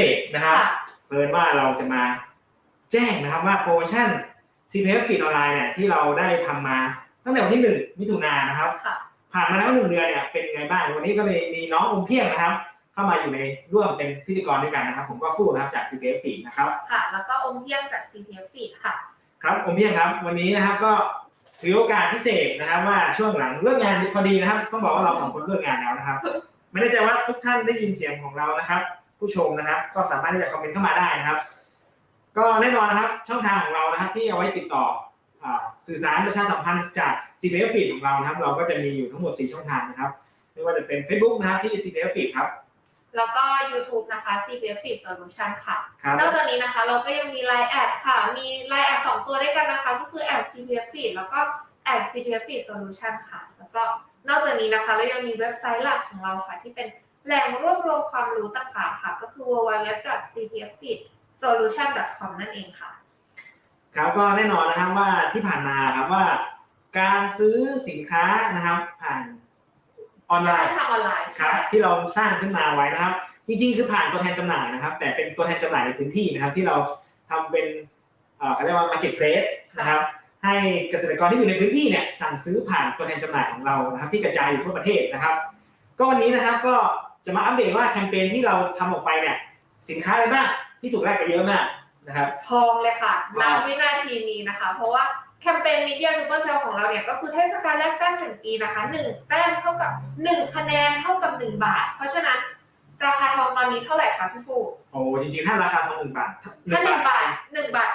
ตอนพิเศษนะครับค่ะเพิ่นว่าเราจะมาแจ้งนะครับว่าโปรโมชั่น CPF Feed ออนไลน์เนี่ยที่เราได้ทำมาตั้งแต่วันที่หนึ่งมิถุนายนนะครับค่ะผ่านมาแล้วหนึ่งเดือนเนี่ยเป็นยังไงบ้างวันนี้ก็เลยมีน้องอมเพียงนะครับ เข้ามาอยู่ในร่วมเป็นพิธีกรด้วยกันนะครับ ผมก็ฟู่นะครับจาก CPF Feed นะครับค่ะแล้วก็อมเพียงจาก CPF Feed ค่ะ ครับอมเพียงครับ วันนี้นะครับก็ถือโอกาสพิเศษนะครับว่าช่วงหลังเลิกงานพอดีนะครับ ต้องบอกว่าเราสองคนเลิกงานแล้วนะครับ ไม่แน่ใจว่าทุกท่านได้ยินเสียงของเรานะครับ ผู้ชมนะครับ ก็สามารถที่จะคอมเมนต์เข้ามาได้นะครับ ก็แน่นอนนะครับช่องทางของเรานะครับ ที่เอาไว้ติดต่ออ่าสื่อสารประชาสัมพันธ์จาก CPF Feed ของเรานะครับ เราก็จะมีอยู่ทั้งหมด 4 ช่องทางนะครับไม่ว่าจะเป็น Facebook นะครับที่ CPF Feed ครับแล้วก็ YouTube นะคะ CPF Feed Solution ค่ะครับนอกจากนี้นะคะ เราก็ยังมี Line แอดค่ะ มี Line แอดสองตัวด้วยกันนะคะ ก็คือแอด CPF Feed แล้วก็แอด CPF Feed Solution ค่ะ แล้วก็นอกจากนี้นะคะ เรายังมีเว็บไซต์หลักของเราค่ะที่เป็น แหล่งรวบรวมความรู้ต่างๆค่ะ ก็คือ www.cpffeedsolution.com นั่นเองค่ะ ครับก็แน่นอนนะครับว่าที่ผ่านมาครับว่า การซื้อสินค้านะครับ ผ่านออนไลช่อน์งทางออนไลน์ครับ ที่เราสร้างขึ้นมาไว้นะครับ จริงๆ คือผ่านตัวแทนจำหน่ายนะครับ แต่เป็นตัวแทนจำหน่ายในพื้นที่นะครับ ที่เราทำเป็นเอ่อเขาเรียกว่า market place นะครับ ให้เกษตรกรที่อยู่ในพื้นที่เนี่ยสั่งซื้อผ่านตัวแทนจำหน่ายของเรานะครับ ที่กระจายอยู่ทั่วประเทศนะครับ ก็วันนี้นะครับก็ จะมาอัปเดตว่าแคมเปญที่เราทำออกไปเนี่ยสินค้าอะไรบ้างที่ถูกแลกไปเยอะมากนะครับทองเลยค่ะทองณวินาทีนี้นะคะ เพราะว่าแคมเปญมิเดียซูเปอร์เซลของเราเนี่ยก็คือเทศกาลแรกแต้มแห่งปีนะคะหนึ่งแต้มเท่ากับหนึ่งคะแนนเท่ากับหนึ่งบาท เพราะฉะนั้นราคาทองตอนนี้เท่าไหร่คะพี่ฟูโอ้จริงๆ ถ้าราคาทองหนึ่งบาทถ้าหนึ่งบาทหนึ่งบาท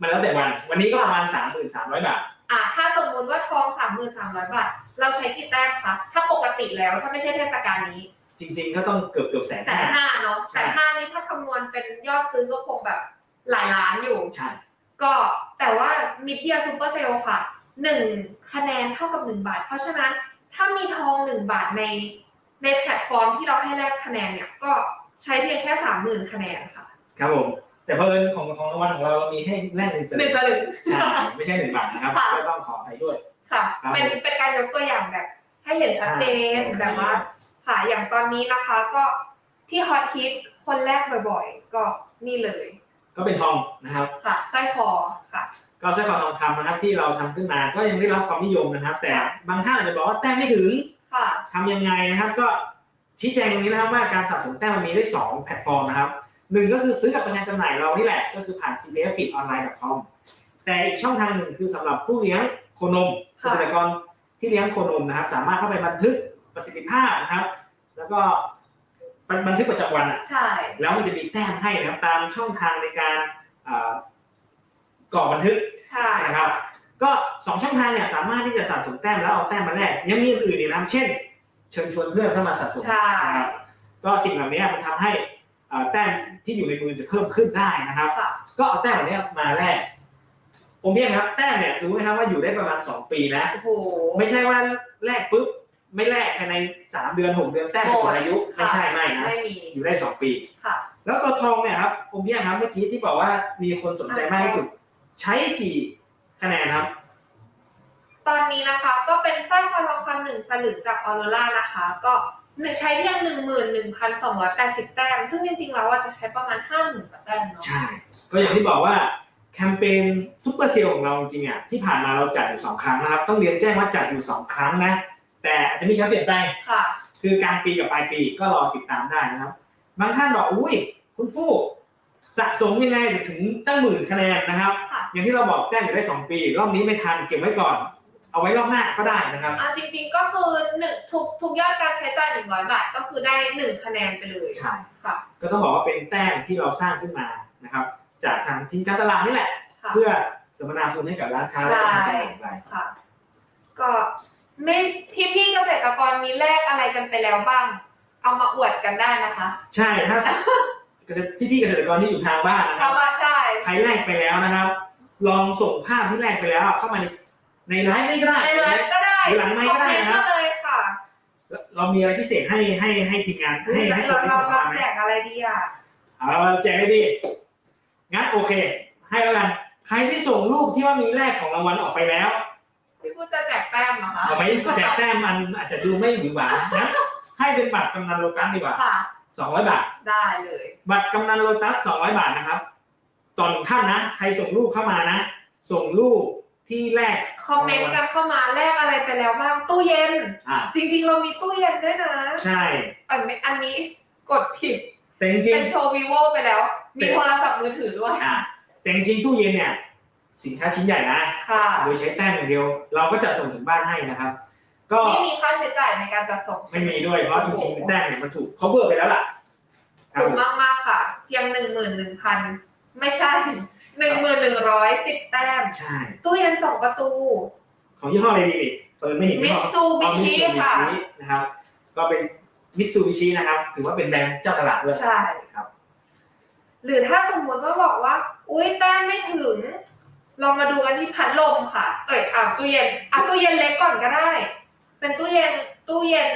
มันแล้วแต่วัน วันนี้ก็ประมาณสามหมื่นสามร้อยบาท อ่าถ้าสมมุติว่าทองสามหมื่นสามร้อยบาท เราใช้กี่แต้มคะ ถ้าปกติแล้วถ้าไม่ใช่เทศกาลนี้ จริง ๆ ก็ต้องเกือบเกือบแสนแสนห้าเนาะใช่แสนห้านี่ถ้าคำนวณเป็นยอดซื้อก็คงแบบหลายล้านอยู่ ใช่ ก็แต่ว่ามิเดียซูเปอร์เซลค่ะหนึ่งคะแนนเท่ากับหนึ่งบาท เพราะฉะนั้นถ้ามีทองหนึ่งบาทในในแพลตฟอร์มที่เราให้แลกคะแนนเนี่ยก็ใช้เพียงแค่สามหมื่นคะแนนค่ะ ครับผมแต่เพอิญของของรางวัลของเราเรามีให้แลกหนึ่งสหลึนึ่งงสลึง ใช่ไม่ใช่หนึ่งบาทนะครับค่ะ ก็ต้องขอไปด้วย ค่ะ ครับเป็นเป็นการยกตัวอย่างแบบ ให้เห็นชัดเจนใช่แบบว่า ค่ะอย่างตอนนี้นะคะก็ที่ฮอตฮิตคนแรกบ่อยๆ ก็นี่เลยก็เป็นทองนะครับ ค่ะสร้อยคอค่ะ ก็สร้อยคอทองคำนะครับ ที่เราทำขึ้นมาก็ยังได้รับความนิยมนะครับ แต่ค่ะบางท่านอาจจะบอกว่าแต้มไม่ถึงค่ะทำยังไงนะครับ ก็ชี้แจงตรงนี้นะครับว่าการสะสมแต้มมันมีได้สองแพลตฟอร์มนะครับหนึ่งก็คือซื้อกับตัวแทนจำหน่ายเรานี่แหละก็คือผ่าน c p f f i t online com แต่อีกช่องทางหนึ่งคือสำหรับผู้เลี้ยงโคนมเกค่ะษตรกรที่เลี้ยงโคนมนะครับ สามารถเข้าไปบันทึก ประสิทธิภาพนะครับ แล้วก็บันบันทึกประจำวันอะใช่ แล้วมันจะมีแต้มให้นะครับตามช่องทางในการเอ่อก่อบันทึกใช่นะครับ ก็สองช่องทางเนี่ยสามารถที่จะสะสมแต้มแล้วเอาแต้มมาแลกยังมีอื่นๆอีกนะครับเช่น เชิญชวนเพื่อนเข้ามาสะสมใช่นะครับก็สิ่งเหล่านี้มันทำให้เอ่อแต้มที่อยู่ในมือจะเพิ่มขึ้นได้นะครับค่ะก็เอาแต้มเหล่านี้มาแลกผมเพียงครับแต้มเนี่ยรู้ไหมครับว่าอยู่ได้ประมาณ 2 ปีนะโอ้โหไม่ใช่ว่าแลกปุ๊บ ไม่แลกภายใน3เดือน6เดือนแต้มจะหมดอายุไม่ใช่ไม่นะไม่มีอยู่ได้2ปีค่ะ แล้วตัวทองเนี่ยครับผมเพียงครับเมื่อกี้ที่บอกว่ามีคนสนใจมากที่สุด ใช้กี่คะแนนครับ ตอนนี้นะคะ ก็เป็นสร้อยคอทองคำหนึ่งสลึงจากออโรรานะคะ ก็หนึ่งใช้เพียงหนึ่งหมื่นหนึ่งพันสองร้อยแปดสิบแต้ม ซึ่งจริงๆแล้วว่าจะใช้ประมาณห้าหมื่นกว่าแต้มเนาะใช่ ก็อย่างที่บอกว่าแคมเปญซุปเปอร์เซลของเราจริงๆอะที่ผ่านมาเราจัดอยู่สองครั้งนะครับ ต้องเรียนแจ้งว่าจัดอยู่สองครั้งนะ แต่อาจจะมีการเปลี่ยนแปลงค่ะ คือกลางปีกับปลายปีก็รอติดตามได้นะครับ บางท่านบอกอุ้ยคุณฟู่สะสมยังไงถึงตั้งหมื่นคะแนนนะครับ ค่ะอย่างที่เราบอกแต้มอยู่ได้สองปี รอบนี้ไม่ทันเก็บไว้ก่อน เอาไว้รอบหน้าก็ได้นะครับ อ่าจริงๆก็คือหนึ่งทุกทุกยอดการใช้จ่ายหนึ่งร้อยบาทก็คือได้หนึ่งคะแนนไปเลยใช่ ค่ะ ก็ต้องบอกว่าเป็นแต้มที่เราสร้างขึ้นมานะครับ จากทางทีมการตลาดนี่แหละ ค่ะ เพื่อสมนาคุณให้กับร้านค้าและใช่ผู้จำหน่ายไปค่ะ ก็ ไม่พี่พี่ๆเกษตรกรมีแลกอะไรกันไปแล้วบ้าง เอามาอวดกันได้นะคะใช่ถ้าเกษตรพี่ๆเกษตรกรที่อยู่ทางบ้านนะคถ้ารับว่าใช่ใครแลกไปแล้วนะครับ ลองส่งภาพที่แลกไปแล้ว เข้ามาในในไลฟ์ได้ก็ได้ ในไลฟ์ก็ได้หรือหลังไมค์ก็ได้นะ คอมเมนต์มาเลยค่ะเรามีอะไรพิเศษให้ให้ให้ทีมงานให้ให้คเรานที่เราส่งเรามาไหมแจกอะไรดีอะเอาแจกได้ดีงั้นโอเค ให้แล้วกัน ใครที่ส่งรูปที่ว่ามีแลกของรางวัลออกไปแล้ว พี่พูดจะแจกแต้มเหรอคะเอาไหมแจกแต้มมันอาจจะดูไม่หวือหวานะ ให้เป็นบัตรกำนันโลตัสดีกว่าค่ะ200บาท ได้เลยบัตรกำนันโลตัส200บาทนะครับต่อหนึ่งท่านนะ ใครส่งรูปเข้ามานะ ส่งรูปที่แรกคอมเมนต์กันเข้ามาแลกอะไรไปแล้วบ้างตู้เย็น อ่าจริง ๆ เรามีตู้เย็นด้วยนะใช่อันนี้อันนี้กดผิดแต่จริงเป็นโชว์ vivo ไปแล้ว มีโทรศัพท์มือถือด้วย ๆอ่าแต่จริงๆตู้เย็นเนี่ย สินค้าชิ้นใหญ่นะ ค่ะ โดยใช้แต้มอย่างเดียว เราก็จะส่งถึงบ้านให้นะครับ ก็ไม่มีค่าใช้จ่ายในการจัดส่งไม่มีด้วยเพราะจริงๆแต้มเนี่ยมันถูก cover ไปแล้วล่ะครับถูผกมมากๆค่ะ เพียงหนึ่งหมื่นหนึ่งพันไม่ใช่หนึ่งหมื่นหนึ่งร้อยสิบแต้มใช่ตู้เย็นสองประตู ของยี่ห้ออะไรดีนี่เปิดไม่เห็นมิยี่ตห้อซูบิเอาชิ Mitsubishi ค่ะนะครับ ก็เป็นมิตซูบิชินะครับ ถือว่าเป็นแบรนด์เจ้าตลาดด้วยใช่ครับ หรือถ้าสมมติว่าบอกว่า อุ้ยแต้มไม่ถึง ลองมาดูกันที่พัดลมค่ะ เอ้ยอะตู้เย็นอะตู้เย็นเล็กก่อนก็ได้ เป็นตู้เย็นตู้เย็น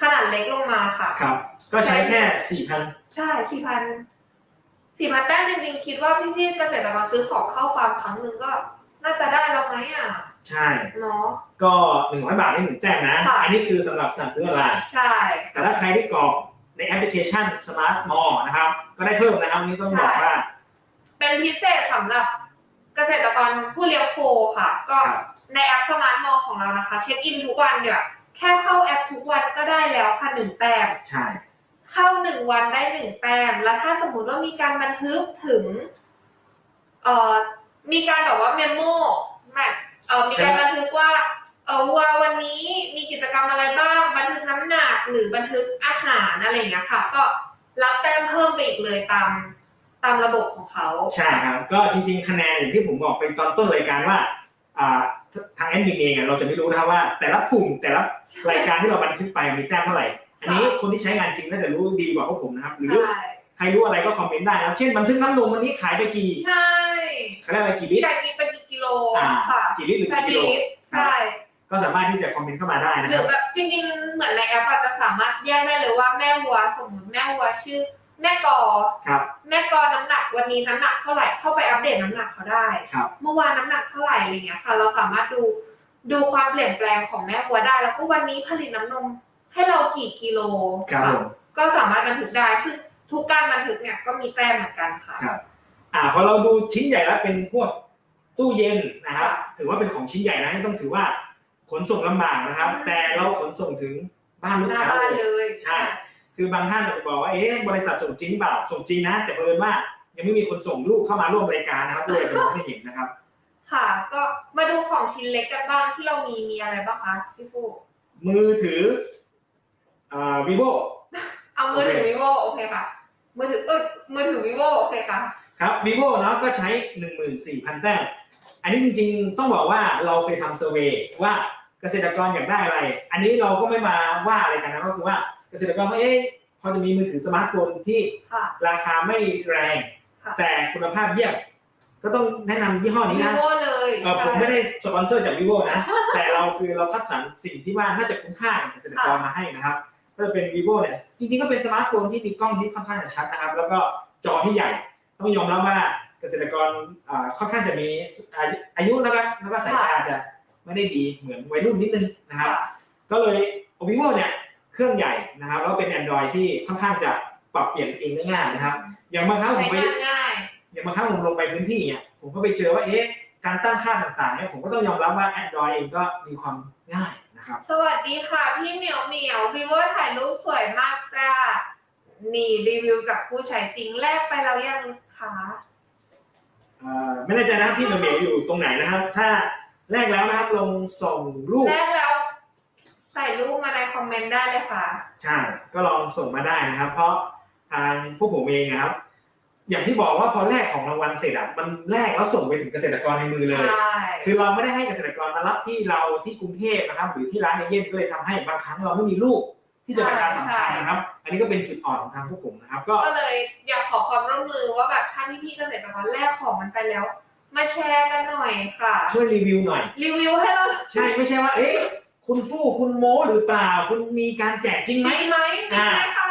ขนาดเล็กลงมาค่ะ ครับ ก็ใช้แค่สี่พันใช่สี่พันสี่พันแต้มจริงๆ คิดว่าพี่ๆเกษตรกรซื้อของเข้าฟาร์มครั้งหนึ่งก็ น่าจะได้แล้วไหมอะ ใช่ เนาะ ก็หนึ่งร้อยบาทนี่หนึ่งแต้มนะ ค่ะ อันนี้คือสำหรับสั่งซื้อออนไลน์ใช่ แต่ถ้าใครที่กรอกในแอปพลิเคชัน Smart Mall นะครับ ก็ได้เพิ่มนะครับอันนี้ต้องบอกว่า เป็นพิเศษสำหรับ เกษตรกรผู้เลี้ยงโคค่ะ ก็ครับในแอปสมาร์ทมอลของเรานะคะ เช็คอินทุกวันเดี๋ยวแค่เข้าแอปทุกวันก็ได้แล้วค่ะหนึ่งแต้มใช่ เข้าหนึ่งวันได้หนึ่งแต้ม แล้วถ้าสมมุติว่ามีการบันทึกถึงเอ่อมีการแบบว่าเมมโมแบบเอ่อมีการบันทึกว่าเออว่าวันนี้มีกิจกรรมอะไรบ้าง บันทึกน้ำหนักหรือบันทึกอาหารอะไรอย่างเงี้ยค่ะ ก็รับแต้มเพิ่มไปอีกเลยตาม ตามระบบของเขา ใช่ครับ ก็จริงๆ คะแนนอย่างที่ผมบอกเป็นตอนต้นรายการว่าอ่าทางแอดมินเองอะเราจะไม่รู้นะครับว่า แต่ละกลุ่มแต่ละรายการที่เราบันทึกไปมีแต้มเท่าไหร่ อันนี้คนที่ใช้งานจริงน่าจะรู้ดีกว่าพวกผมนะครับหรือใช่ใครรู้อะไรก็คอมเมนต์ได้นะครับเช่นบันทึกน้ำนมวันนี้ขายไปกี่ใช่เขาเรียกอะไรกี่ลิตรไก่กินเป็นกี่กิโลอ่าค่ะกี่ลิตรหรือใช่กี่กิกี่โลลิตรใช่ก็สามารถที่จะคอมเมนต์เข้ามาได้นะหครืรัอบแบบจริง ๆ เหมือนในแอปอาจจะสามารถแยกได้เลยว่าแม่วัวสมมติแม่วัวชื่อ แม่กอ ครับ แม่กอน้ำหนักวันนี้น้ำหนักเท่าไหร่เข้าไปอัปเดตน้ำหนักเขาได้ ครับ เมื่อวานน้ำหนักเท่าไหร่อะไรเงี้ยค่ะ เราสามารถดูดูความเปลี่ยนแปลงของแม่วัวได้ แล้วก็วันนี้ผลิตน้ำนมให้เรากี่กิโลครับค่ะผม ก็สามารถบันทึกได้ซึ่งทุกการบันทึกเนี่ยก็มีแต้มเหมือนกันค่ะ ครับ อ่าพอเราดูชิ้นใหญ่แล้วเป็นพวกตู้เย็นนะครับ ค่ะถือว่าเป็นของชิ้นใหญ่นะต้องถือว่าขนส่งลำบากนะครับ อืม แต่เราขนส่งถึงบ้านลูกหน้าค้าบ้านเลย เลยใช่ คือบางท่านอาจจะบอกว่าเอ๊ะบริษัทส่งจริงหรือเปล่าส่งจริงนะ แต่เพิ่นว่ายังไม่มีคนส่งลูกเข้ามาร่วมรายการนะครับเลยจะมองไม่เห็นนะครับ ค่ะ ก็มาดูของชิ้นเล็กกันบ้างที่เรามีมีอะไรบ้างคะพี่ฟูมือถืออ่า vivo เอามือถือโอเค vivo โอเคค่ะ มือถือเออมือถือ vivo โอเคค่ะครับ vivo เนาะก็ใช้ 14,000 แต้มอันนี้จริงๆ ต้องบอกว่าเราเคยทำเซอร์เวยว่าเกษตรกรอยากได้อะไร อันนี้เราก็ไม่มาว่าอะไรกันนะก็คือว่า เกษตรกรว่าเอ๊ะพอจะมีมือถือสมาร์ทโฟนที่ค่ะราคาไม่แรง ค่ะ แต่คุณภาพเยี่ยมก็ต้องแนะนำยี่ห้อนี้นะ vivo เลยเออผมไม่ได้สปอนเซอร์จาก vivo นะ แต่เราคือเราคัดสรรสิ่งที่ว่าน่าจะคุ้มค่ากับเกษตรกรมาให้นะครับ ก็จะเป็น vivo เนี่ยจริงๆก็เป็นสมาร์ทโฟนที่มีกล้องที่ค่อนข้างจะชัดนะครับ แล้วก็จอที่ใหญ่ ต้องยอมรับว่าเกษตรกรอ่าค่อนข้างจะมีอายุอายุแล้วก็แล้วก็สายตาจะไม่ได้ดีเหมือนวัยรุ่นนิดนึงนะครับ ค่ะ ก็เลย vivo เนี่ย เครื่องใหญ่นะครับ แล้วเป็น Android ที่ค่อนข้างจะปรับเปลี่ยนเองได้ง่ายนะครับ อย่างบางครั้งผใช้มไปงานง่ายอย่างบางครั้งผมลงไปพื้นที่เนี่ยผมก็ไปเจอว่าเอ๊ะการตั้งค่าต่างๆเนี่ยผมก็ต้องยอมรับว่า Android เองก็มีความง่ายนะครับ สวัสดีค่ะพี่เหมียวเหมียว vivo ถ่ายรูปสวยมากจ้านี่รีวิวจากผู้ใช้จริงแลกไปแล้วยังคะเอ่อไม่แน่ใจนะครับพี่เหมียวอยู่ตรงไหนนะครับ ถ้าแรกแล้วนะครับลงส่งรูปแลกแล้ว ใส่รูปมาในคอมเมนต์ได้เลยค่ะ ใช่ ก็ลองส่งมาได้นะครับ เพราะทางพวกผมเองนะครับ อย่างที่บอกว่าพอแลกของรางวัลเสร็จอะมันแลกแล้วส่งไปถึงเกษตรกรในมือเลย ใช่ คือเราไม่ได้ให้เกษตรกรมารับที่เราที่กรุงเทพนะครับ หรือที่ร้านเอเย่นก็เลยทำให้บางครั้งเราไม่มีลูกที่จะประชาสัมพันธ์นะครับ อันนี้ก็เป็นจุดอ่อนของทางพวกผมนะครับ ก็ก็เลยอยากขอความร่วมมือว่าแบบถ้าพี่ๆเกษตรกรแลกของมันไปแล้ว มาแชร์กันหน่อยค่ะ ช่วยรีวิวหน่อย รีวิวให้เรา ใช่ไม่ใช่ว่า เอ๊ะ คุณฟู่คุณโม้หรือเปล่า คุณมีการแจกจริงจไหมริงไหมจริงไหมคะ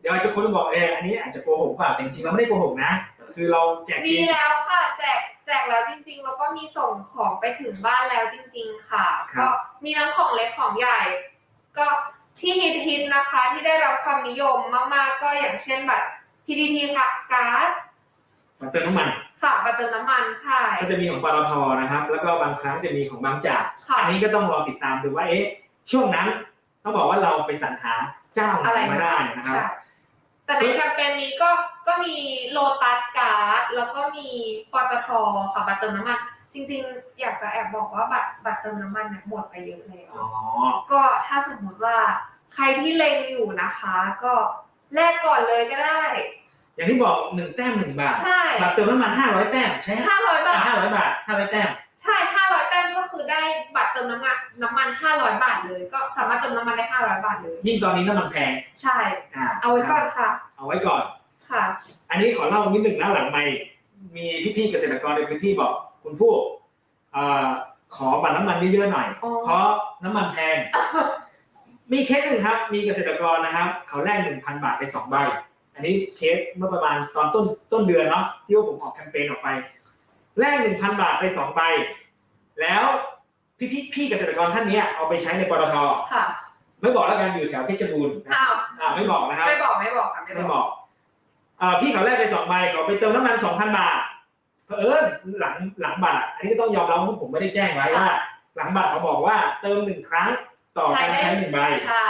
เดี๋ยวอาจจะคนจะบอกเอออันนี้อาจจะโกหกเปล่าแต่จริงๆเราไม่ได้โกหกนะ คือเราแจกจมีริงแล้วค่ะแจกแจกแล้วจริง ๆ แล้วก็มีส่งของไปถึงบ้านแล้วจริง ๆ ค่ะครับก็มีทั้งของเล็กของใหญ่ ก็ที่ฮิตๆนะคะที่ได้รับความนิยมมากๆ ก็อย่างเช่นบัตร PTT ค่ะการ์ด มาเติมน้ำมันค่ะบัตรเติมน้ำมันใช่ ก็จะมีของปตทนะครับ แล้วก็บางครั้งจะมีของบางจากค่ะอันนี้ก็ต้องรอติดตามดูว่าเอ๊ะช่วงนั้นต้องบอกว่าเราไปสรรหาเจ้าไหนอะไรมาได้นะครับใช่แต่ในแคมเปญนี้ก็ก็มีโลตัสการ์ดแล้วก็มีปตทค่ะบัตรเติมน้ำมัน จริง ๆ อยากจะแอบบอกว่าบัตรบัตรเติมน้ำมันเนี่ยหมดไปเยอะแล้วอ๋อก็ถ้าสมมุติว่าใครที่เล็งอยู่นะคะ ก็แลกก่อนเลยก็ได้ อย่างที่บอกหนึ่งแต้มหนึ่งบาทใช่ บัตรเติมน้ำมันห้าร้อยแต้มใช่ไหมห้าร้อยบาท ห้าร้อยบาทห้าร้อยแต้ม ใช่ห้าร้อยแต้มก็คือได้บัตรเติมน้ำมันน้ำมันห้าร้อยบาทเลย ก็สามารถเติมน้ำมันได้ห้าร้อยบาทเลย ยิ่งตอนนี้น้ำมันแพงใช่ อ่าเอาไว้ก่อนค่ะ เอาไว้ก่อน ค่ะ อันนี้ขอเล่านิดหนึ่งนะหลังไม่มีพี่ๆเกษตรกรในพื้นที่บอกคุณฟู่เอ่อขอบัตรน้ำมันเยอะๆหน่อย อ๋อ เพราะน้ำมันแพง มีเคสหนึ่งครับ มีเกษตรกรนะครับ เขาแลกหนึ่งพันบาทไปสองใบ อันนี้เคสเมื่อประมาณตอนต้นต้นเดือนเนาะที่ว่าผมออกแคมเปญออกไป แลกหนึ่งพันบาทไปสองใบ แล้วพี่พี่พี่เกษตรกรท่านเนี้ยเอาไปใช้ในปตทค่ะไม่บอกแล้วกันอยู่แถวเพชรบูรณ์นะอ้าวอ่าไม่บอกนะครับไม่บอกไม่บอกค่ะไม่ไม่บบออกกเอ่อพี่เขาแลกไปสองใบเขาไปเติมน้ำมันสองพันบาทเผอิญหลังหลังบัตรอันนี้ก็ต้องยอมรับว่าผมไม่ได้แจ้งไว้ว่า หลังบัตรเขาบอกว่าเติมหนึ่งครั้งต่อการใช้หนึ่งใบ ใช่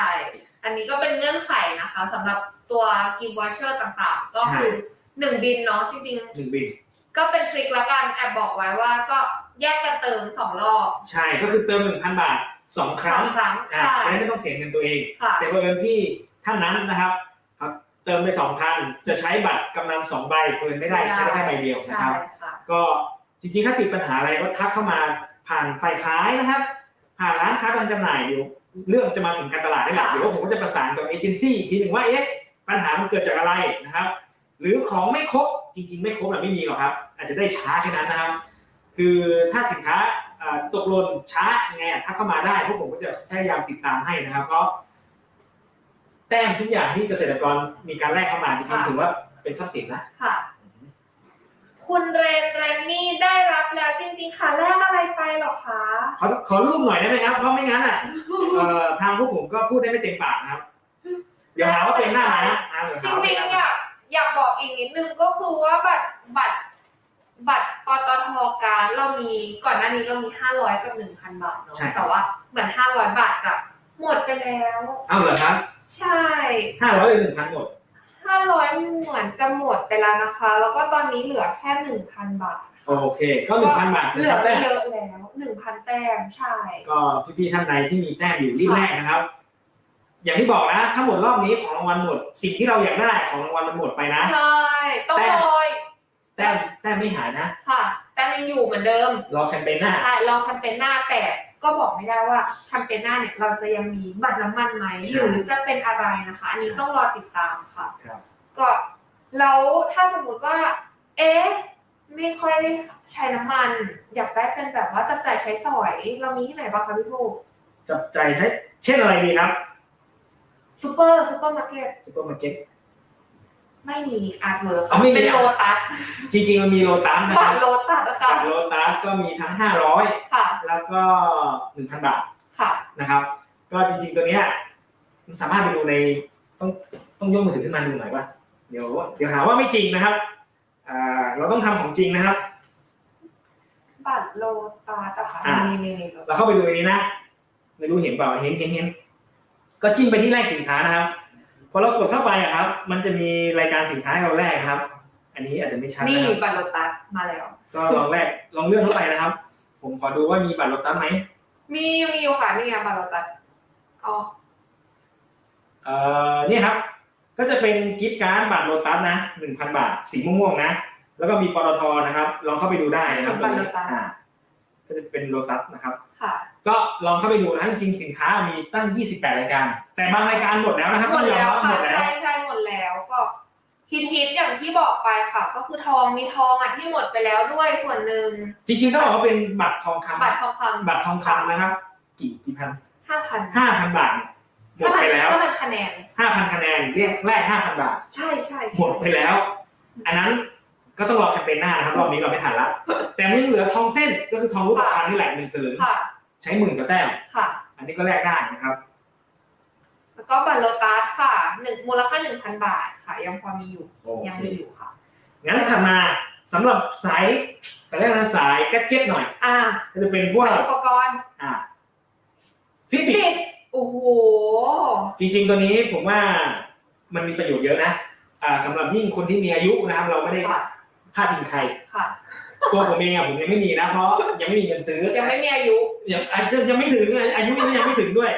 อันนี้ก็เป็นเงื่อนไขนะคะสำหรับ ตัวกิฟต์วอเชอร์ต่างๆ ก็คือหนึ่งบินเนาะจริงหนึ่งบิน ๆ ก็เป็นทริคละกันแอบบอกไว้ว่าก็แยกกันเติมสองรอบใช่ก็คือเติมหนึ่งพันบาทสองครั้งสองครั้งอ่าใช่จะได้ไม่ต้องเสียเงินตัวเอง ค่ะแต่เพื่อนพี่ท่านนั้นนะครับครับ เติมไปสองพันจะใช้บัตรกำนันสองใบเพิ่นไม่ได้ใช้ได้แค่ใบเดียวนะใช่ครับ ค่ะ ก็จริงๆ ถ้าติดปัญหาอะไรก็ทักเข้ามาผ่านฝ่ายขายนะครับ ผ่านร้านค้าการจำหน่ายอยู่ เรื่องจะมาถึงการตลาดนี่แหละค่ะ เดี๋ยวผมก็จะประสานกับเอเจนซี่อีกทีหนึ่งว่าเอ๊ะ ปัญหามันเกิดจากอะไรนะครับ หรือของไม่ครบจริง ๆ ไม่ครบแบบไม่มีหรอกครับ อาจจะได้ช้าแค่นั้นนะครับ คือถ้าสินค้าเอ่อตกหล่นช้ายังไงอะทักเข้ามาได้พวกผมก็จะพยายามติดตามให้นะครับเพราะแต้มทุกอย่างที่เกษตรกรมีการแลกเข้ามาจริงๆถือว่าเป็นทรัพย์สินนะค่ะ คุณเรนเรนนี่ได้รับแล้วจริงๆค่ะแลกอะไรไปเหรอคะขอขอรูปหน่อยได้ไหมครับเพราะไม่งั้นอะเอ่อทางพวกผมก็พูดได้ไม่เต็มปากนะครับ เดี๋ยวหาว่าเป็นหน้าม้าอ่าเดี๋ยวจหาว่าริเป็นงหน้าม้ายๆอากอยากบอกอีกนิดนึงก็คือว่าบัตรบัตรบัตรปตทการเรามีก่อนหน้านี้เรามี500กับ1,000บาทเนาะแต่ว่าเหมือน500บาทจะหมดไปแล้ว เอาเหรอครับใช่ห้าร้อยหรือหนึ่งพันหมด500เหมือนจะหมดไปแล้วนะคะ แล้วก็ตอนนี้เหลือแค่1,000บาท โอเค ก็หนึ่งพันบาทเหลือนะครับไม่แรกเยอะแล้ว1,000แต้มใช่ ก็พี่ๆท่านใดที่มีแต้มอยู่รีบแรกนะครับ อย่างที่บอกนะ ถ้าหมดรอบนี้ของรางวัลหมด สิ่งที่เราอยากได้ของรางวัลมันหมดไปนะ ใช่ต้องแต้มโรยแต้มแต้มไม่หายนะ ค่ะ แต้มยังอยู่เหมือนเดิม รอแคมเปญหน้า ใช่ รอแคมเปญหน้าแต่ก็บอกไม่ได้ว่าแคมเปญหน้าเนี่ยเราจะยังมีบัตรน้ำมันไหมใช่หรือจะเป็นอะไรนะคะ อันนี้ต้องรอติดตามค่ะครับก็แล้วถ้าสมมติว่า เอ๊ะไม่ค่อยได้ใช้น้ำมัน อยากได้เป็นแบบว่าจับจ่ายใช้สอย เรามีที่ไหนบ้างคะพี่ภูจับใจใช้ เช่นอะไรดีครับ ซูเปอร์ซูเปอร์มาร์เก็ตซูเปอร์มาร์เก็ต ไม่มีอาร์ตเวิร์อ๋ค่ะอไม่มี เป็นโลตัสจริงๆมันมีโลตัสนะคบัรัตบรโลตัสนะคะบัตรโลตัสก็มีทั้งห้าร้อยค่ะ แล้วก็หนึ่งพันบาทค่ะ นะครับ ก็จริงๆตัวเนี้ยมันสามารถไปดูในต้องต้องยกมือถือขึ้นมาดูหน่อยว่าเดี๋ยวเดี๋ยวหาว่าไม่จริงนะครับอ่าเราต้องทำของจริงนะครับ บัตรโลตัสอะค่ะอ่านี่นี่นี่เราเข้าไปดูในนี้นะ ไม่รู้เห็นเปล่าเห็นเห็นเห็น ก็จิ้มไปที่แรกสินค้านะครับพอเรากดเข้าไปอะครับ มันจะมีรายการสินค้าให้เราแรกนะครับ อันนี้อาจจะไม่ชัดนี่นะครับบัตรโลตัสมาแล้ว ก็ลองแรกลองเลื่อนเข้าไปนะครับ ผมขอดูว่ามีบัตรรถตัสไหมมีมีอยู่ค่ะนี่ไงบัตรโลตัสอ๋อเอ่อนี่ครับ ก็จะเป็นกิฟต์การ์ดบัตรโลตัสนะหนึ่งพันบาทสีม่วงๆนะ แล้วก็มีปตทนะครับ ลองเข้าไปดูได้นะครับตรงนี้อ่าก็ จะเป็นโลตัสนะครับค่ะก็ลองเข้าไปดูนะจริงๆสินค้ามีตั้ง 28 รายการ แต่บางรายการหมดแล้วนะครับหมดต้องยอแล้วรับค่ะหมดแล้วใช่ใช่หมดแล้วก็ฮิตฮิตอย่างที่บอกไปค่ะ ก็คือทองมีทองอะที่หมดไปแล้วด้วยส่วนหนึ่งจริงๆต้องบอกว่าเป็นบัตรทองคำบัตรทองคำบัตรทองคำนะครับ กี่กี่พันห้าพันห้าพันบาทเนี่ยหมดไปแล้วถ้ามันคะแนนห้าพันคะแนนเรียกแรกห้าพันบาท ใช่ใช่ใช่หมดไปแล้ว อันนั้น ก็ต้องรอแคมเปญหน้านะครับรอบนี้เราไม่ทันละแต่มันยังเหลือทองเส้นก็คือทองรูปพรรณนี่แหละหนึ่งสลึงค่ะ ใช้หมื่นกว่าแต้มค่ะ อันนี้ก็แลกได้นะครับ แล้วก็บัตรโลตัสค่ะหนึ่งมูลค่าหนึ่งพันบาทค่ะยังพอมีอยู่โอยังเคมีอยู่ค่ะ งั้นถัดมาสำหรับสายเขาเรียกว่าสายแกดเจ็ตหน่อย อ่าก็จะเป็นพวกใส่อุปกรณ์อ่าฟิตบิปิตดโอ้โหจริง ๆ ตัวนี้ผมว่ามันมีประโยชน์เยอะนะอ่าสำหรับยิ่งคนที่มีอายุนะครับ เราไม่ได้ ค่ะ พลาดพิงใคร ค่ะ ตัวผมเองอะผมยังไม่มีนะเพราะยังไม่มีเงินซื้อยังไม่มีอายุ ยังอาจจะยังไม่ถึงเลยอายุยังยังไม่ถึงด้วย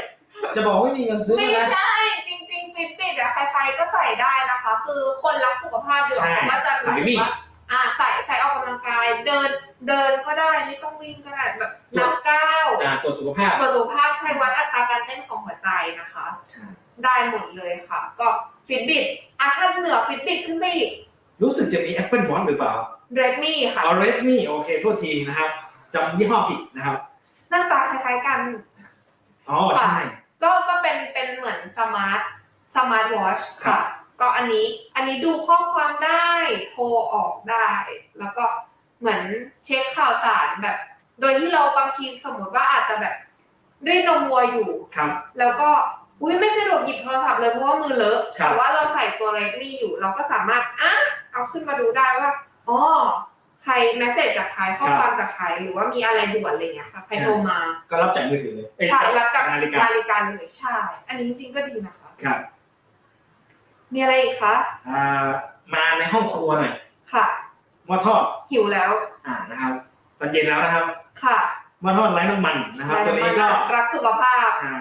จะบอกว่าไม่มีเงินซื้อไม่นะใช่ จริงๆฟิตบิตอะใครๆก็ใส่ได้นะคะ คือคนรักสุขภาพอยู่ใช่เขาก็จะรู้สายสึวิ่กงว่าอ่าใส่ใส่ออกกำลังกาย เดินเดินก็ได้ไม่ต้องวิ่งก็ได้แบบนับก้าวอ่าตรวจสุขภาพตรวจสุขภาพใช้วัดอัตราการเต้นของหัวใจนะคะ ได้หมดเลยค่ะ ก็ฟิตบิตอะถ้าเหนือฟิตบิตขึ้นไปอีก รู้สึกจะมี Apple Watch หรือเปล่าเรดมี่ค่ะ เอา Redmi โอเคโทษทีนะครับจำยี่ห้อผิดนะครับ หน้าตาคล้ายๆกัน อ๋อ ใช่ ก็ก็เป็นเป็นเหมือนสมาร์ทสมาร์ทวอชครัค่ะบก็อันนี้อันนี้ดูข้อความได้โทรออกได้ แล้วก็เหมือนเช็คข่าวสารแบบ โดยที่เราบางทีสมมติว่าอาจจะแบบรีดนมวัวอยู่ครับ แล้วก็ อุ้ยไม่สะดวกหยิบโทรศัพท์เลยเพราะว่ามือเลอะครับ แต่ว่าเราใส่ตัวเรดมี่อยู่ เราก็สามารถอะเอาขึ้นมาดูได้ว่าอ๋อใครแมสเซจจากใครข้อความจากใครหรือว่ามีอะไรด่วนอะไรเงี้ยค่ะใครโทรมาก็รับจากมือถือเลยเอ้ยใช่รับจากนาฬิกา นาฬิกาเลยใช่ อันนี้จริงๆก็ดีนะคะ ครับมีอะไรอีกคะอ่ามาในห้องครัวหน่อยค่ะ หม้อทอดหิวแล้วอ่านะครับตอนเย็นแล้วนะครับ ค่ะห ม้อทอดไร้น้ำมันนะครับตัวนี้ก็รักสุขภาพอ่า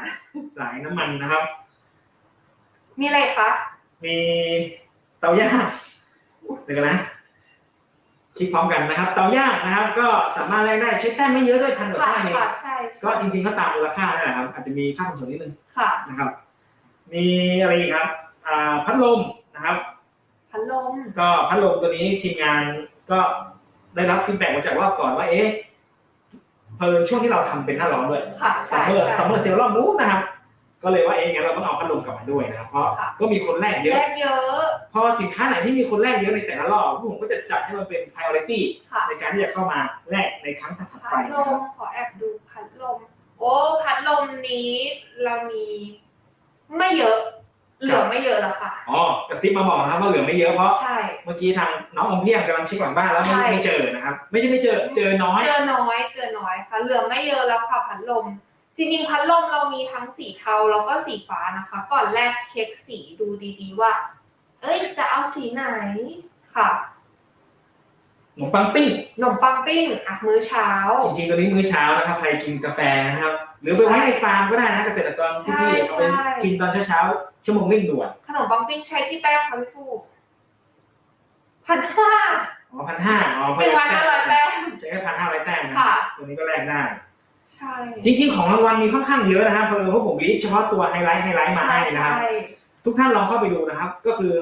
สายน้ำมันนะครับ มีอะไรคะ มีเตาย่างเดี๋ยวกันนะคลิกพร้อมกันนะครับ เตาย่างนะครับ ก็สามารถแลกได้ใช้แต้มไม่เยอะด้วยพันกว่าค่ะแต้มเองค่ะใช่ใช่ก็จริงๆก็ตามมูลค่านั่นแหละครับ อาจจะมีค่าขนส่งนิดนึงค่ะนะครับ มีอะไรอีกครับอ่าพัดลมนะครับ พัดลมก็พัดลมตัวนี้ทีมงานก็ได้รับฟีดแบ็กมาจากรอบก่อนว่าเอ๊ะ เพลินช่วงที่เราทำเป็นหน้าร้อนด้วยค่ะซัใช่มเมอร์ใช่ซัมเมอร์เซลรอบนู้นนะครับ ก็เลยว่าเอ๊ะงั้นเราต้องเอาพัดลมกลับมาด้วยนะครับ เพราะค่ะก็มีคนแลกเยแยอะกเยอะ พอสินค้าไหนที่มีคนแลกเยอะในแต่ละรอบพวกผมก็จะจัดให้มันเป็น priority ค่ะในการที่จะเข้ามาแลกในครั้งถัดๆไปพัดลนะครับมขอแอบดูพัดลม โอ้พัดลมนี้เรามีไม่เยอะ เหลือไม่เยอะแล้วค่ะ อ๋อกระซิบมาบอกนะครับว่าเหลือไม่เยอะเพราะใช่ เมื่อกี้ทางน้องอมเพียงกำลังเช็คหลังบ้านแล้วไม่ใช่ ไม่เจอนะครับ ไม่ใช่ไม่เจอเจอน้อย เจอน้อยเจอน้อยค่ะเหลือไม่เยอะแล้วค่ะพัดลม จริงๆพัดลมเรามีทั้งสีเทาแล้วก็สีฟ้านะคะ ก่อนแรกเช็คสีดูดีๆว่า เอ้ยจะเอาสีไหนค่ะ ขนมปังปิ้งขนมปังปิ้งอะมื้อเช้า จริงๆตัวนี้มื้อเช้านะครับใครกินกาแฟนะครับ หรือไปไว้ในฟาร์มก็ได้นะเกษตรกรที่พี่ใช่เอาไปใช่กินตอนเช้าๆชั่วโมงเร่งด่วนขนมปังปิ้งใช้ที่แป้งค่ะพี่ฟูพันห้าอ๋อพันห้าอ๋อหนึ่งวันห้าร้อยแป้งใช้แค่พันห้าร้อยแต้มนะค่ะตัวนี้ก็แลกได้ใช่จริงๆของรางวัลมีค่อนข้างเยอะนะครับเพราะว่าผมลิสต์เฉพาะตัวไฮไลท์ไฮไลท์มาใช่ให้นะครับใช่ทุกท่านลองเข้าไปดูนะครับ ก็คือ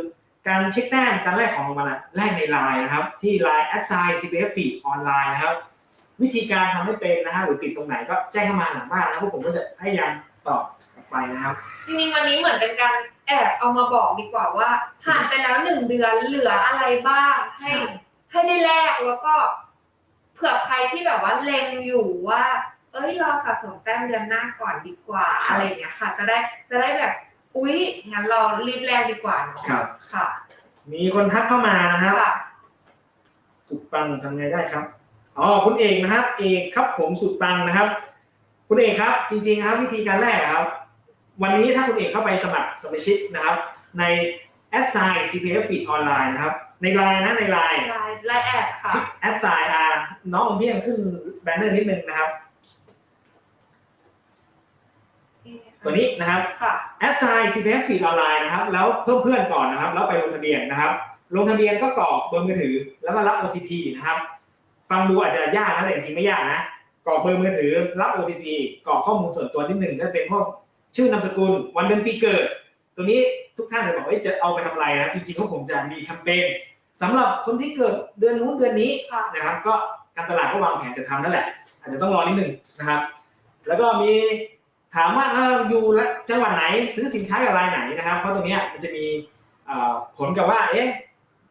การเช็คแต้มการแลกของรางวัลอะแลกในไลน์นะครับ ที่ Line a d s i g n CPF Feed ออนไลน์นะครับ วิธีการทำให้เป็นนะฮะหรือติดตรงไหนก็แจ้งเข้ามาหลังบ้านนะครับพวกผมก็จะพยายามตอบกลับไปนะครับจริงๆวันนี้เหมือนเป็นการแอบเอามาบอกดีกว่าว่าผ่านไปแล้วหนึ่งเดือนเหลืออะไรบ้างให้ให้ได้แลกแล้วก็ เผื่อใครที่แบบว่าเล็งอยู่ว่า เอ้ยรอสะสมแต้มเดือนหน้าก่อนดีกว่าอะไรอย่างเงี้ยค่ะ จะได้จะได้แบบ อุ๊ย งั้นเรารีบแลกดีกว่าเนาะครับ ค่ะมีคนทักเข้ามานะครับ ค่ะสุดปังทำไงได้ครับอ๋อคุณเอกนะครับ เอกครับผมสุดปังนะครับ คุณเอกครับ จริงๆครับวิธีการแรกครับ วันนี้ถ้าคุณเอกเข้าไปสมัครสมาชิกนะครับ ใน a d s i g n CPF Feed ออนไลน์นะครับ ในไลน์นะในไลน์ไลน์ไลน์แอดค่ะ แอดไซน์อาน้องอมเพียงขึ้นแบนเนอร์นิดนึงนะครับ ตัวนี้นะครับ ค่ะแอดไซน์ CPF Feed ออนไลน์นะครับแล้วเพิ่มเพื่อนก่อนนะครับแล้วไปลงทะเบียนนะครับ ลงทะเบียนก็กรอกเบอร์มือถือ แล้วก็รับ OTP นะครับ ฟังดูอาจจะยากนะแต่จริงๆไม่ยากนะกรอกเบอร์มือถือรับ OTP กรอกข้อมูลส่วนตัวนิดหนึ่งก็เป็นพวกชื่อนามสกุลวันเดือนปีเกิด ตัวนี้ทุกท่านจะบอกว่าจะเอาไปทำอะไรนะจริงๆพวกผมจะมีแคมเปญสำหรับคนที่เกิดเดือนนู้นเดือนนี้นะครับ ก็การตลาดก็วางแผนจะทำนั่นแหละ อาจจะต้องรอนิดหนึ่งนะครับ แล้วก็มี ถามว่าเอออยู่ละจังหวัดไหนซื้อสินค้ากับรายไหนนะครับ เพราะตรงเนี้ยมันจะมีเอ่อผลกับว่าเอ๊ะ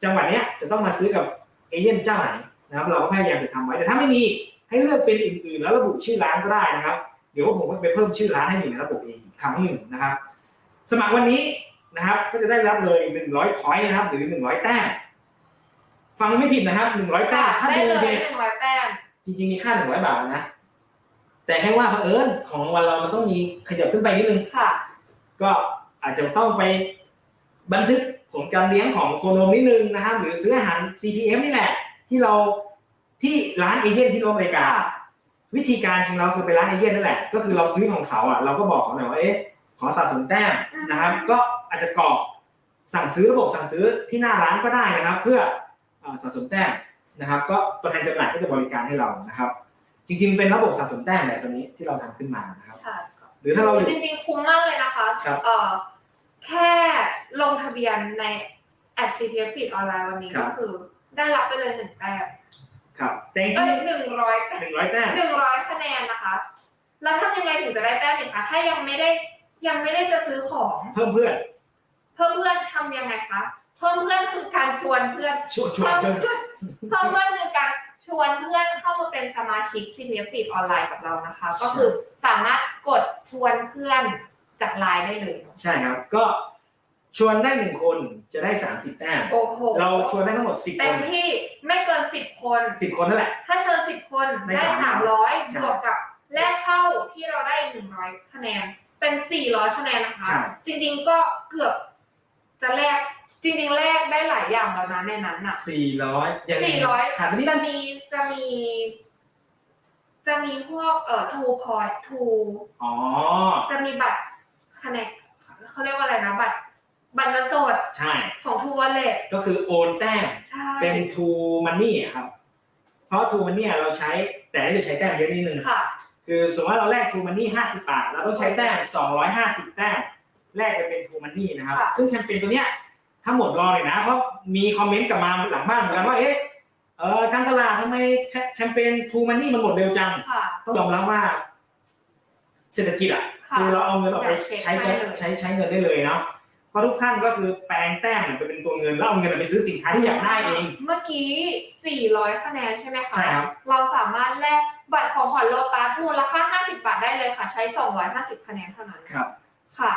จังหวัดเนี้ยจะต้องมาซื้อกับเอเย่นเจ้าไหนนะครับ เราก็พยายามจะทำไว้แต่ถ้าไม่มีให้เลือกเป็นอื่นๆ แล้วระบุชื่อร้านก็ได้นะครับ เดี๋ยวผมก็ไปเพิ่มชื่อร้านให้อยู่ในระบบเองอีกครั้งหนึ่งนะครับ สมัครวันนี้นะครับ ก็จะได้รับเลยหนึ่งร้อยพอยต์นะครับ หรือหนึ่งร้อยแต้มฟังไม่ผิดนะครับหนึ่งร้อยแต้ค่ะมถ้าได้ดูเลยเด็หนึ่งร้อยแต้มจริงๆมีค่าหนึ่งร้อยบาทนะ แต่แค่ว่าเผอิญของรางวัลเรามันต้องมีขยับขึ้นไปนิดนึงค่ะ ก็อาจจะต้องไปบันทึกผลการเลี้ยงของโคโนมนิดนึงนะครับ หรือซื้ออาหาร CPM นี่แหละ ที่เราที่ร้านเอเย่นที่ร่วมรายการค่ะวิธีการจริงเราคือไปร้านเอเย่นนั่นแหละ ก็คือเราซื้อของเขาอะเราก็บอกเขาหน่อยว่าเอ๊ะขอสะสมแต้มนะครับ ก็อาจจะกรอกสั่งซื้อระบบสั่งซื้อที่หน้าร้านก็ได้นะครับ เพื่อเอ่อสะสมแต้มนะครับ ก็ตัวแทนจำหน่ายก็จะบริการให้เรานะครับ จริงๆ เป็นระบบสะสมแต้มแหละตัวนี้ที่เราทำขึ้นมานะครับ ค่ะ หรือถ้าเราอยู่ จริงๆ คุ้มมากเลยนะคะครับเอ่อแค่ลงทะเบียนในแอด CPF Feed ออนไลน์วันนี้ครัก็บ คือ ได้รับไปเลยหนึ่งแต้มครับแต่จริงเอ้ยหนึ่งร้อยๆหนึ่งร้อยแต้มหนึ่งร้อยคะแนนนะคะ แล้วทำยังไงถึงจะได้แต้มอีกคะถ้ายังไม่ได้ยังไม่ได้จะซื้อของ เพิ่มเพื่อนเพิ่มเพื่อนทำยังไงคะ เพิ่มเพื่อนคือการชวนเพื่อนชวนชวนเพิ่มเพื่อนเพื่อนเพิ่มเพื่อนคือการช วนเพื่อนเข้ามาเป็นสมาชิก CPF Feed ออนไลน์กับเรานะคะ ก็คือสามารถกดชวนเพื่อนจากไลน์ได้เลยใช่ครับ ก็ชวนได้หนึ่งคนจะได้สามสิบแต้มโอ้โหเราชวนได้ทั้งหมดสิบเต็คมน ที่ไม่เกินสิบคนสิบคนนั่นแหละ ถ้าเชิญสิบคนได้ได้300สามร้อยใช่บวกกับแลกเข้าที่เราได้หนึ่งร้อยคะแนนเป็นสี่ร้อยคะแนนนะคะ ใช่ จริงๆก็เกือบจะแลก จริงๆแลกได้หลายอย่างแล้วนะในนั้นอะ สี่ร้อยยังสี่ร้อย ขาดไปนิดจะนึงมีจะมี จะมีพวกเอ่อทูพอยทูอ๋อ จะมีบัตรคะแนนเขาเรียกว่าอะไรนะ บัตร บัตรเงินสดใช่ ของทูวอลเล็ตก็คือโอนแต้มใช่เป็น True Money อะครับ เพราะ True Money อะเราใช้แต่นี่จะใช้แต้มเยอะนิดนึง ค่ะ คือสมมติว่าเราแลก True Money 50 บาท เราต้องใช้แต้ม 250 แต้ม แลกไปเป็น True Money นะครับ ค่ะ ซึ่งแคมเปญตัวเนี้ย ถ้าหมดรอเลยนะ เพราะมีคอมเมนต์กลับมาหลังบ้านเหมือนกันว่า เอ๊ะ เออการตลาดทำไมแคมเปญ True Money มันหมดเร็วจังค่ะต้องยอมรับว่า เศรษฐกิจอะค่ะคือเราเอาเงินออกไปอยากเช็คใช้ให้เลยใช้ใช้เงินได้เลยเนาะเพราะทุกท่านก็คือแปลงแต้มไปเป็นตัวเงินแล้วเอาเงินไปซื้อสินค้าที่อยากได้เอง เมื่อกี้ 400 คะแนนใช่ไหมคะใช่ครับเราสามารถแลกบัตรของขวัญโลตัสมูลค่า 50 บาทได้เลยค่ะ ใช้ 250 คะแนนเท่านั้นครับ ค่ะ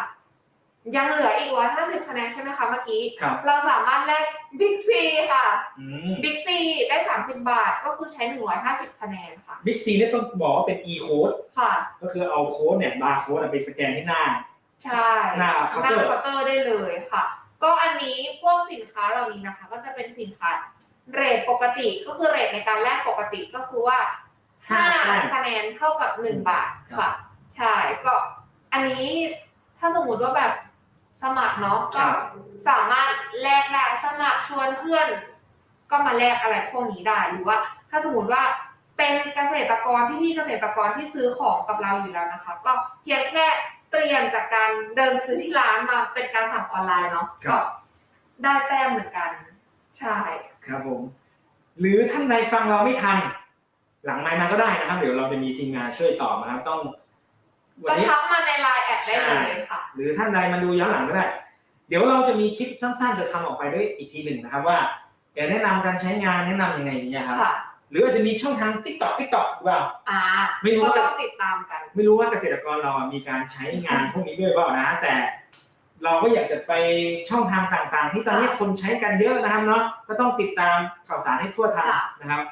ยังเหลืออีก 150 คะแนนใช่ไหมคะเมื่อกี้ ครับ เราสามารถแลกบิ๊กซีค่ะอืมบิ๊กซีได้ 30 บาทก็คือใช้ 150 คะแนนค่ะ บิ๊กซีเนี่ยต้องบอกว่าเป็น e code ค่ะ ก็คือเอาโค้ดเนี่ยบาร์โค้ดไปสแกนที่หน้า ใช่หน้าเคาน์เตอร์ เคาน์เตอร์ได้เลยค่ะ ก็อันนี้พวกสินค้าเหล่านี้นะคะ ก็จะเป็นสินค้าเรทปกติก็คือเรทในการแลกปกติก็คือว่า ห้าแต้ม5คะแนนเท่ากับ1บาทค่ะ ใช่ก็อันนี้ถ้าสมมติว่าแบบ สมัครเนาะครัก็บ สามารถแลกได้สมัครชวนเพื่อน ก็มาแลกอะไรพวกนี้ได้หรือว่า ถ้าสมมติว่าเป็นเกษตรกรพี่พี่ๆเกษตรกรที่ซื้อของกับเราอยู่แล้วนะคะ ก็เพียงแค่เปลี่ยนจากการเดินซื้อที่ร้านมาเป็นการสั่งออนไลน์เนาะครัก็บ ได้แต้มเหมือนกันใช่ ครับผม หรือท่านใดฟังเราไม่ทัน หลังไมค์มาก็ได้นะครับ เดี๋ยวเราจะมีทีมงานช่วยตอบนะครับ ต้อง วัก็นนี้ ทักมาในไลน์แอดได้เลยค่ะ หรือท่านใดมาดูย้อนหลังก็ได้ เดี๋ยวเราจะมีคลิปสั้นๆ จะทำออกไปด้วยอีกทีหนึ่งนะครับว่าเดี๋ยวแนะนำการใช้งานแนะนำยังไงอย่างเงี้ยครับ ค่ะ หรืออาจจะมีช่องทาง TikTok TikTok หรือเปล่า อ่าไม่รู้ก็ว่า ต้องติดตามกัน ไม่รู้ว่าเกษตรกรเราอะมีการใช้งานพวกนี้ด้วยเปล่านะ แต่เราก็อยากจะไปช่องทางต่างๆ ที่ตอนนี้คนใช้กันเยอะนะครับเนาะก็ต้องติดตามข่าวสารให้ทั่วทันค่ะ นะครับ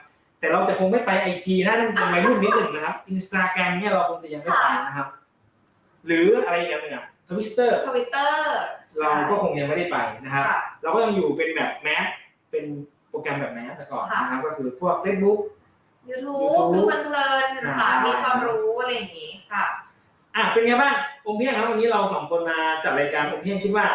แต่เราจะคงไม่ไปไอจีนะนั่นเป็นวัยรุ่นนิดหนึ่งนะครับอินสตาแกรมเนี่ยเราคงจะยังไม่ไปนะครับ หรืออะไรอย่างหนึ่งอะทวิสเตอร์ทวิตเตอร์เราก็คงยังไม่ได้ไปนะครับค่ะเราก็ยังอยู่เป็นแบบแมสเป็นโปรแกรมแบบแมสแต่ก่อนค่ะนะครับก็คือพวก Facebook YouTube YouTube ดูเพลินๆค่ะอ่ามีมีความรู้อะไรอย่างนี้ค่ะ อะเป็นไงบ้างองค์เพียงครับวันนี้เราสองคนมาจัดรายการองค์เพียงคิดว่า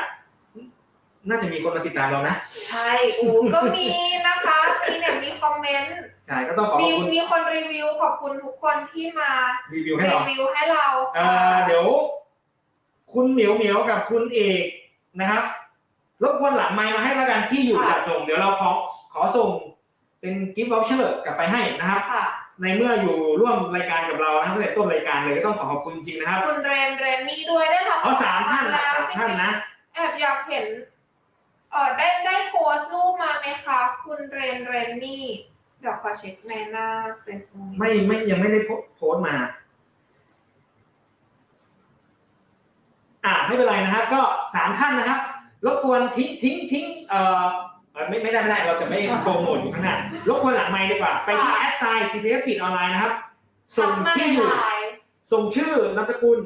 น่าจะมีคนมาติดตามเรานะ ใช่อูก็มีนะคะมีเนี่ยมีคอมเมนต์ ใช่ก็ต้องขอขมีอบคุณมีคนรีวิวขอบคุณทุกคนที่มารีวิวให้รีเราวิวให้เราเอ่อเดี๋ยว คุณเหมียวเหมียวกับคุณเอกนะครับรบกวนหลังไมค์มาให้แล้วกันที่อยู่จัดส่ง เดี๋ยวเราขอขอส่งเป็นกิฟต์วอเชอร์กลับไปให้นะครับ ค่ะ ในเมื่ออยู่ร่วมรายการกับเรานะครับตั้งแต่ต้นรายการเลยก็ต้องขอขอบคุณจริงๆนะครับคุณเรนเรนนี่ด้วยได้รับอ๋อสามท่านนะแล้วสามท่านนะจริงๆแอบอยากเห็น เออได้ได้โพสต์รูปมาไหมคะ คุณเรนเรนนี่ เดี๋ยวขอเช็คในหน้าเฟซบุ๊กไม่ไม่ยังไม่ได้โพโพสต์มา อ่าไม่เป็นไรนะครับ ก็สามท่านนะครับรบกวนทิ้งทิ้งทิ้งเอ่อเอ่อไม่ไม่ได้ไม่ได้เราจะไม่โปรโมทอยู่ข้างหน้ารบกวนหลังไมค์ดีกว่า ไปที่แอดไซน์ CPF Feed ออนไลน์นะครับ ส่งทำมาในที่อยู่ไลน์ส่งชื่อนามสกุล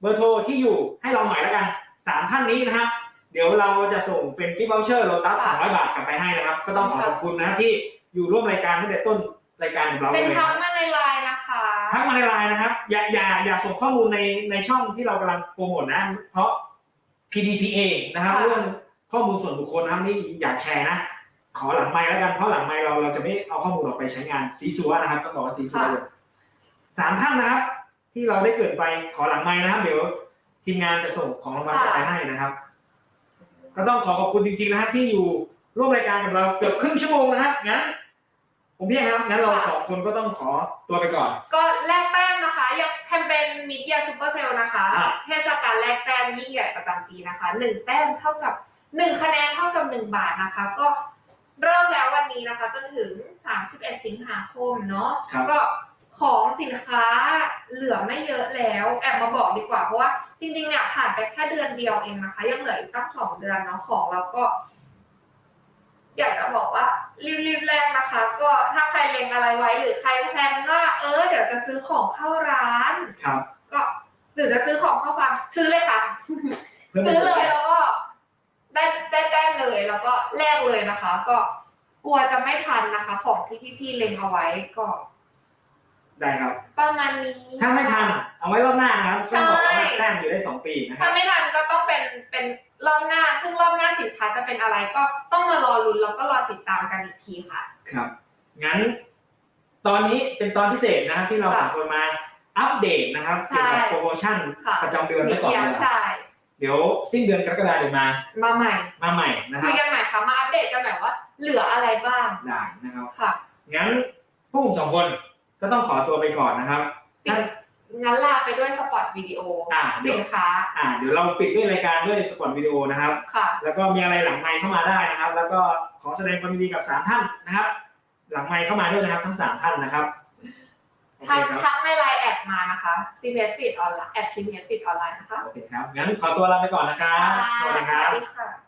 เบอร์โทรที่อยู่ให้เราหน่อยแล้วกันสามท่านนี้นะครับ เดี๋ยวเราจะส่งเป็นกิฟต์วอเชอร์โลตัส300บาทกลับไปให้นะครับ ก็ต้องขอขอบคุณนะครับที่อยู่ร่วมรายการตั้งแต่ต้นรายการของเราเลเป็นยทักมาในไลน์นะคะ ทักมาในไลน์นะครับ อย่าอย่าอย่าส่งข้อมูลในในช่องที่เรากำลังโปรโมทนะ เพราะ PDPA นะครับเรื่องข้อมูลส่วนบุคคลนะครับนี่อย่าแชร์นะ ขอหลังไมค์แล้วกันเพราะหลังไมค์เราเราจะไม่เอาข้อมูลออกไปใช้งานสีสัวนะครับต้องบอกว่าสีสัวเลยสามท่านนะครับ ที่เราได้เกริดไปขอหลังไมค์นะครับ เดี๋ยวทีมงานจะส่งของรางวัลกลับไปให้นะครับ ก็ต้องขอขอบคุณจริงๆนะครับที่อยู่ร่วมรายการกับเราเกือบครึ่งชั่วโมงนะครับงั้นผมเพียงครับงั้นเราสองคนก็ต้องขอตัวไปก่อน ก็แลกแต้มนะคะยังแคมเปญมิดเ e ียซูเปอร์เซลนะคะอะ เทศกาลแลกแต้มยิ่งใหญ่ประจำปีนะคะหนึ่งแต้มเท่ากับหนึ่งคะแนนเท่ากับหนึ่งบาทนะคะ ก็เริ่มแล้ววันนี้นะคะจนถึง 31 สิงหาคมเนาะครับ ก็ ของสินค้าเหลือไม่เยอะแล้วแอบมาบอกดีกว่าเพราะว่าจริงๆเนี่ยผ่านไปแค่เดือนเดียวเองนะคะ ยังเหลืออีกตั้งสองเดือนเนาะของเราก็ อยากจะบอกว่ารีบๆแรกนะคะ ก็ถ้าใครเล็งอะไรไว้หรือใครแพลนว่าเออเดี๋ยวจะซื้อของเข้าร้านครับ ก็หรือจะซื้อของเข้าฟาร์มซื้อเลยค่ะเพื่อซื้อเลยนแล้วก็ได้ได้ได้เลยแล้วก็แลกเลยนะคะ ก็กลัวจะไม่ทันนะคะ ของที่พี่ๆเล็งเอาไว้ก็ ได้ครับ ประมาณนี้ ถ้าไม่ทันเอาไว้รอบหน้านะครับใช่ ต้องบอกว่าแต้มอยู่ได้สองปีนะคถ้ารับไม่ทันก็ต้องเป็นเป็นรอบหน้า ซึ่งรอบหน้าสินค้าจะเป็นอะไรก็ต้องมารอลุ้นแล้วก็รอติดตามกันอีกทีค่ะ ครับ งั้น ตอนนี้เป็นตอนพิเศษนะครับ ที่เราค่ะสองคนมาอัปเดตนะครับใช่ เกี่ยวกับโปรโมชั่นค่ะประจำเดือนมีไว้ก่อนเดียเลยใช่เดี๋ยวสิ้นเดือนกรกฎาคมเดี๋ยวมา มาใหม่มาใหม่นะคคุรับยกันใหม่ค่ะมาอัปเดตกันใหม่ว่า เหลืออะไรบ้างได้นะครับ ค่ะ งั้นพวกผมสองคน ก็ต้องขอตัวไปก่อนนะครับปิดงั้นลาไปด้วยสปอตวิดีโออ่าเดี๋สิยว นค้าอ่าเดี๋ยวเราปิดด้วยรายการด้วยสปอตวิดีโอนะครับ ค่ะ แล้วก็มีอะไรหลังไมค์เข้ามาได้นะครับ แล้วก็ขอแสดงความยินดีกับสามท่านนะครับ หลังไมค์เข้ามาด้วยนะครับ ทั้งสามท่านนะครับโอเคทักครับ ทักในไลน์แอดมานะคะ CPS Feed ออนไลน์แอด CPS Feed ออนไลน์นะคะโอเคครับ งั้นขอตัวลาไปก่อนนะครับ สวัสดีครับส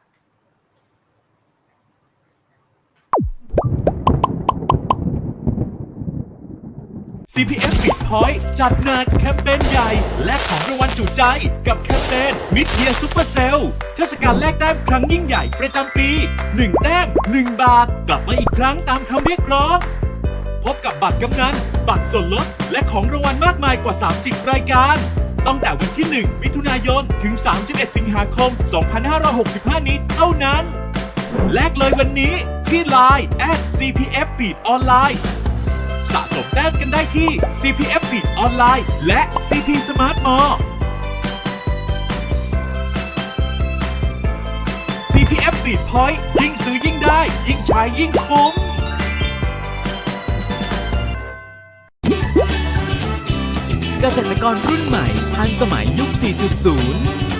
CPF Big Point จัดหนักแคมเปญใหญ่ และของรางวัลจุใจ กับแคมเปญมิดเ e ียซูเปอร์เซลเทศกาลแลกแต้มครั้งยิ่งใหญ่ประจำปี 1 แต้ม 1 บาท กลับมาอีกครั้งตามคำเรียกร้อง พบกับบัตรกำนัน บัตรส่วนลด และของรางวัลมากมายกว่า 30 รายการตั้งแต่วันที่ 1 มิถุนายน ถึง 31 สิงหาคม 2565 นี้เท่านั้น แลกเลยวันนี้ที่ Line at CPF Feed ออนไลน์ สะสมแต้มกันได้ที่ CPF Feed ออนไลน์และ CP Smart Mall CPF Feed Point ยิ่งซื้อยิ่งได้ ยิ่งใช้ยิ่งคุ้มเกษตรกรรุ่นใหม่ทันสมัยยุค 4.0